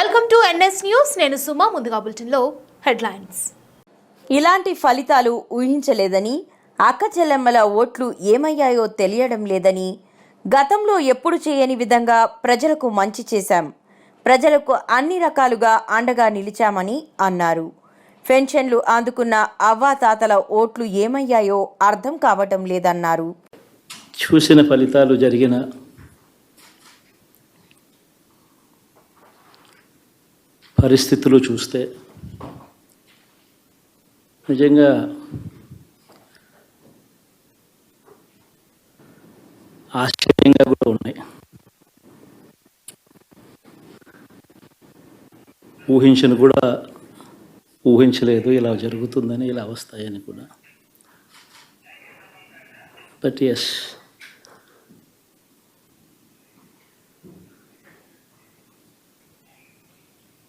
Welcome to NS news. నేను సుమా ముందుగా బులెటిన్లో హెడ్లైన్స్. ఇలాంటి ఫలితాలు ఊహించలేదని అక్క చెల్లెమ్మల ఓట్లు ఏమయ్యాయో తెలియడం లేదని గతంలో ఎప్పుడు చేయని విధంగా ప్రజలకు మంచి చేశాం. ప్రజలకు అన్ని రకాలుగా అండగా నిలిచామని అన్నారు. పెన్షన్లు అందుకున్న అవ్వాతాతల ఓట్లు ఏమయ్యాయో అర్థం కావటం లేదన్నారు. చూసిన ఫలితాలు జరిగిన పరిస్థితులు చూస్తే నిజంగా ఆశ్చర్యంగా కూడా ఉన్నాయి. ఊహించను కూడా ఊహించలేదు ఇలా జరుగుతుందని ఇలా వస్తాయని కూడా. బట్ ఎస్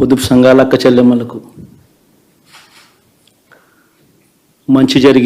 పొదుపు సంఘాల అక్క చెల్లెమ్మలకు మంచి జరిగింది